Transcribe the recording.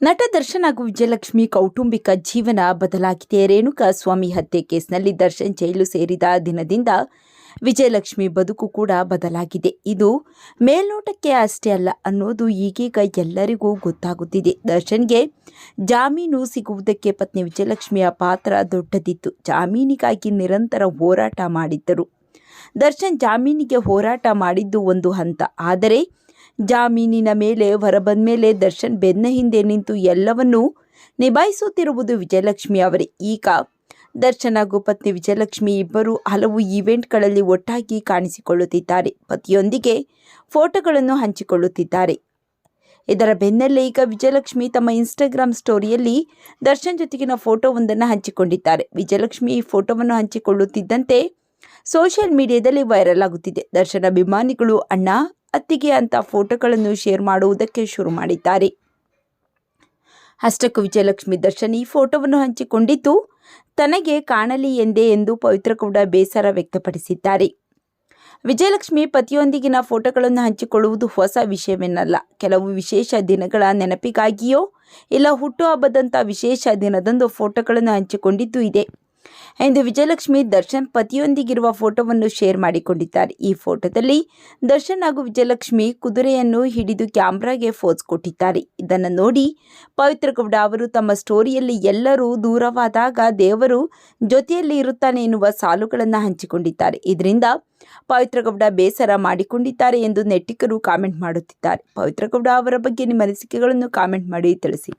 ನಟ ದರ್ಶನ್ ಹಾಗೂ ವಿಜಯಲಕ್ಷ್ಮಿ ಕೌಟುಂಬಿಕ ಜೀವನ ಬದಲಾಗಿದೆ. ರೇಣುಕಾ ಸ್ವಾಮಿ ಹತ್ಯೆ ಕೇಸ್ನಲ್ಲಿ ದರ್ಶನ್ ಜೈಲು ಸೇರಿದ ದಿನದಿಂದ ವಿಜಯಲಕ್ಷ್ಮಿ ಬದುಕು ಕೂಡ ಬದಲಾಗಿದೆ. ಇದು ಮೇಲ್ನೋಟಕ್ಕೆ ಅಷ್ಟೇ ಅಲ್ಲ, ಅನ್ನೋದು ಈಗೀಗ ಎಲ್ಲರಿಗೂ ಗೊತ್ತಾಗುತ್ತಿದೆ. ದರ್ಶನ್ಗೆ ಜಾಮೀನು ಸಿಗುವುದಕ್ಕೆ ಪತ್ನಿ ವಿಜಯಲಕ್ಷ್ಮಿಯ ಪಾತ್ರ ದೊಡ್ಡದಿತ್ತು. ಜಾಮೀನಿಗಾಗಿ ನಿರಂತರ ಹೋರಾಟ ಮಾಡಿದ್ದರು. ದರ್ಶನ್ ಜಾಮೀನಿಗೆ ಹೋರಾಟ ಮಾಡಿದ್ದು ಒಂದು ಹಂತ. ಆದರೆ ಜಾಮೀನಿನ ಮೇಲೆ ಹೊರಬಂದ ಮೇಲೆ ದರ್ಶನ್ ಬೆನ್ನ ಹಿಂದೆ ನಿಂತು ಎಲ್ಲವನ್ನೂ ನಿಭಾಯಿಸುತ್ತಿರುವುದು ವಿಜಯಲಕ್ಷ್ಮಿ ಅವರೇ. ಈಗ ದರ್ಶನ್ ಹಾಗೂ ಪತ್ನಿ ವಿಜಯಲಕ್ಷ್ಮಿ ಇಬ್ಬರು ಹಲವು ಈವೆಂಟ್ಗಳಲ್ಲಿ ಒಟ್ಟಾಗಿ ಕಾಣಿಸಿಕೊಳ್ಳುತ್ತಿದ್ದಾರೆ. ಪತಿಯೊಂದಿಗೆ ಫೋಟೋಗಳನ್ನು ಹಂಚಿಕೊಳ್ಳುತ್ತಿದ್ದಾರೆ. ಇದರ ಬೆನ್ನಲ್ಲೇ ಈಗ ವಿಜಯಲಕ್ಷ್ಮಿ ತಮ್ಮ ಇನ್ಸ್ಟಾಗ್ರಾಮ್ ಸ್ಟೋರಿಯಲ್ಲಿ ದರ್ಶನ್ ಜೊತೆಗಿನ ಫೋಟೋವೊಂದನ್ನು ಹಂಚಿಕೊಂಡಿದ್ದಾರೆ. ವಿಜಯಲಕ್ಷ್ಮಿ ಈ ಫೋಟೋವನ್ನು ಹಂಚಿಕೊಳ್ಳುತ್ತಿದ್ದಂತೆ ಸೋಷಿಯಲ್ ಮೀಡಿಯಾದಲ್ಲಿ ವೈರಲ್ ಆಗುತ್ತಿದೆ. ದರ್ಶನ್ ಅಭಿಮಾನಿಗಳು, ಅಣ್ಣ ಅತ್ತಿಗೆ ಅಂತ ಫೋಟೋಗಳನ್ನು ಶೇರ್ ಮಾಡುವುದಕ್ಕೆ ಶುರು ಮಾಡಿದ್ದಾರೆ. ಅಷ್ಟಕ್ಕೂ ವಿಜಯಲಕ್ಷ್ಮಿ ದರ್ಶನ್ ಈ ಫೋಟೋವನ್ನು ಹಂಚಿಕೊಂಡಿದ್ದು, ತನಗೆ ಕಾಣಲಿ ಎಂದೇ ಎಂದು ಪವಿತ್ರ ಬೇಸರ ವ್ಯಕ್ತಪಡಿಸಿದ್ದಾರೆ. ವಿಜಯಲಕ್ಷ್ಮಿ ಪತಿಯೊಂದಿಗಿನ ಫೋಟೋಗಳನ್ನು ಹಂಚಿಕೊಳ್ಳುವುದು ಹೊಸ ವಿಷಯವೇನಲ್ಲ ಕೆಲವು ವಿಶೇಷ ದಿನಗಳ ನೆನಪಿಗಾಗಿಯೋ, ಇಲ್ಲ ಹುಟ್ಟುಹಬ್ಬದಂಥ ವಿಶೇಷ ದಿನದಂದು ಫೋಟೋಗಳನ್ನು ಹಂಚಿಕೊಂಡಿದ್ದು ಇದೆ. ಎಂದು ವಿಜಯಲಕ್ಷ್ಮಿ ದರ್ಶನ್ ಪತಿಯೊಂದಿಗಿರುವ ಫೋಟೋವನ್ನು ಶೇರ್ ಮಾಡಿಕೊಂಡಿದ್ದಾರೆ. ಈ ಫೋಟೋದಲ್ಲಿ ದರ್ಶನ್ ಹಾಗೂ ವಿಜಯಲಕ್ಷ್ಮಿ ಕುದುರೆಯನ್ನು ಹಿಡಿದು ಕ್ಯಾಮ್ರಾಗೆ ಫೋಸ್ ಕೊಟ್ಟಿದ್ದಾರೆ. ಇದನ್ನು ನೋಡಿ ಪವಿತ್ರ ಗೌಡ ಅವರು ತಮ್ಮ ಸ್ಟೋರಿಯಲ್ಲಿ ಎಲ್ಲರೂ ದೂರವಾದಾಗ ದೇವರು ಜೊತೆಯಲ್ಲಿ ಇರುತ್ತಾನೆ ಎನ್ನುವ ಸಾಲುಗಳನ್ನು ಹಂಚಿಕೊಂಡಿದ್ದಾರೆ. ಇದರಿಂದ ಪವಿತ್ರ ಗೌಡ ಬೇಸರ ಮಾಡಿಕೊಂಡಿದ್ದಾರೆ ಎಂದು ನೆಟ್ಟಿಗರು ಕಾಮೆಂಟ್ ಮಾಡುತ್ತಿದ್ದಾರೆ. ಪವಿತ್ರ ಗೌಡ ಅವರ ಬಗ್ಗೆ ನಿಮ್ಮ ಅನಿಸಿಕೆಗಳನ್ನು ಕಾಮೆಂಟ್ ಮಾಡಿ ತಿಳಿಸಿ.